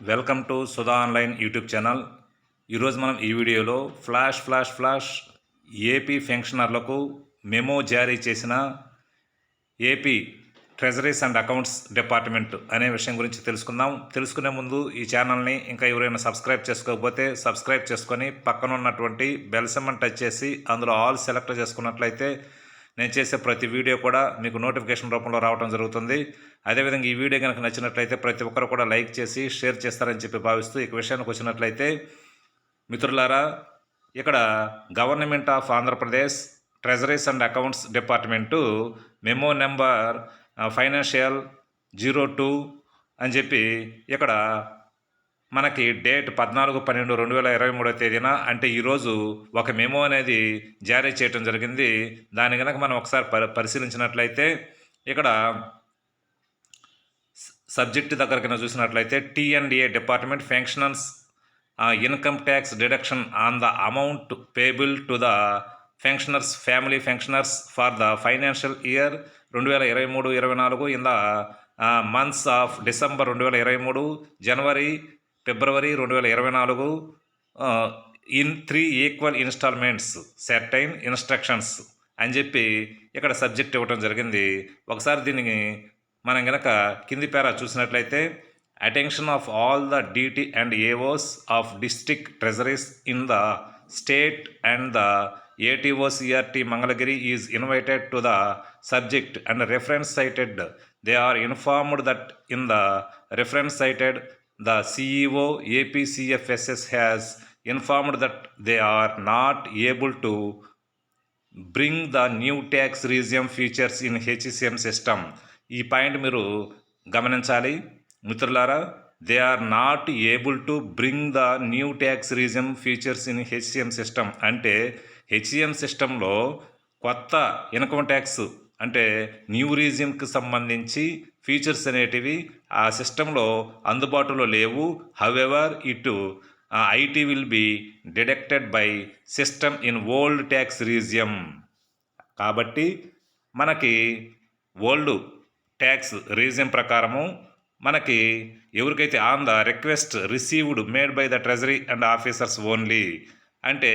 Welcome to Sudha online YouTube channel. ఈరోజు మనం ఈ వీడియోలో ఫ్లాష్ ఫ్లాష్ ఫ్లాష్ ఏపీ ఫెన్షనర్లకు మెమో జారీ చేసిన AP treasuries and accounts department అనే విషయం గురించి తెలుసుకుందాం. తెలుసుకునే ముందు ఈ ఛానల్ని ఇంకా ఎవరైనా సబ్స్క్రైబ్ చేసుకోకపోతే సబ్స్క్రైబ్ చేసుకొని పక్కన ఉన్నటువంటి బెల్ సింబల్ టచ్ చేసి అందులో ఆల్ సెలెక్ట్ చేసుకున్నట్లయితే నేను చేసే ప్రతి వీడియో కూడా మీకు నోటిఫికేషన్ రూపంలో రావడం జరుగుతుంది. అదేవిధంగా ఈ వీడియో కనుక నచ్చినట్లయితే ప్రతి ఒక్కరు కూడా లైక్ చేసి షేర్ చేస్తారని చెప్పి భావిస్తూ ఇక విషయానికి వచ్చినట్లయితే మిత్రులారా ఇక్కడ government of Andhra Pradesh treasuries and accounts department memo number financial zero two అని చెప్పి ఇక్కడ మనకి డేట్ పద్నాలుగు పన్నెండు రెండు వేల ఇరవై మూడో తేదీన అంటే ఈరోజు ఒక మెమో అనేది జారీ చేయటం జరిగింది. దాని కనుక మనం ఒకసారి పరి పరిశీలించినట్లయితే ఇక్కడ సబ్జెక్ట్ దగ్గర కింద చూసినట్లయితే TNDA department functionals income tax deduction on the amount payable to the pensioners family pensioners for the financial year రెండు వేల ఇరవై మూడు ఇరవై నాలుగు in the months of December రెండు వేల ఇరవై మూడు జనవరి ఫిబ్రవరి రెండు వేల ఇరవై నాలుగు in three equal instalments certain instructions అని చెప్పి ఇక్కడ సబ్జెక్ట్ ఇవ్వడం జరిగింది. ఒకసారి దీనికి మనం గనక కింది పేరా చూసినట్లయితే attention of all the DT and AOs of district treasuries in the state and the ATO CRT Mangalagiri is invited to the subject and reference cited they are informed that in the reference cited the CEO APCFSS has informed that they are not able to bring the new tax regime features in HCM system. ఈ point మీరు గమనించాలి మిత్రులారా they are not able to bring the new tax regime features in HCM system అంటే HCM సిస్టంలో కొత్త income tax అంటే new రీజియన్కి సంబంధించి ఫీచర్స్ అనేటివి ఆ సిస్టంలో అందుబాటులో లేవు. However it IT will be deducted by system in old tax regime కాబట్టి మనకి ఓల్డ్ ట్యాక్స్ రీజియం ప్రకారము మనకి ఎవరికైతే on the request received made by the treasury and officers only అంటే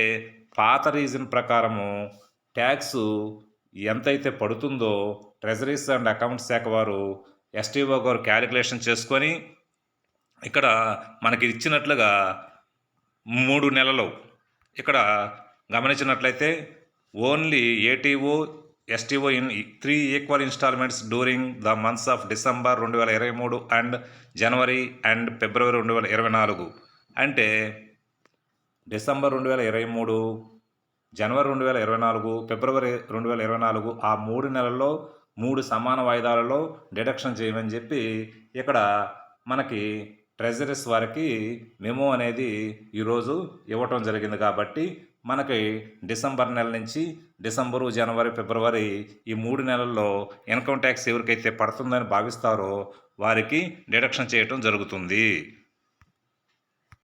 పాత రీజన్ ప్రకారము ట్యాక్స్ ఎంతైతే పడుతుందో ట్రెజరీస్ అండ్ అకౌంట్స్ శాఖ వారు ఎస్టీఓ గారు క్యాలిక్యులేషన్ చేసుకొని ఇక్కడ మనకి ఇచ్చినట్లుగా మూడు నెలలు. ఇక్కడ గమనించినట్లయితే only ATO STO in three equal instalments during the months of December రెండు వేల ఇరవై మూడు అండ్ జనవరి అండ్ ఫిబ్రవరి రెండు వేల ఇరవై నాలుగు. అంటే డిసెంబర్ రెండు వేల ఇరవై మూడు జనవరి రెండు వేల ఇరవై నాలుగు ఫిబ్రవరి రెండు వేల ఇరవై నాలుగు ఆ మూడు నెలల్లో మూడు సమాన వాయిదాలలో డిడక్షన్ చేయమని చెప్పి ఇక్కడ మనకి ట్రెజరీస్ వారికి మెమో అనేది ఈరోజు ఇవ్వటం జరిగింది కాబట్టి మనకి డిసెంబర్ నెల నుంచి డిసెంబరు జనవరి ఫిబ్రవరి ఈ మూడు నెలల్లో ఇన్కమ్ ట్యాక్స్ ఎవరికైతే పడుతుందని భావిస్తారో వారికి డిడక్షన్ చేయటం జరుగుతుంది.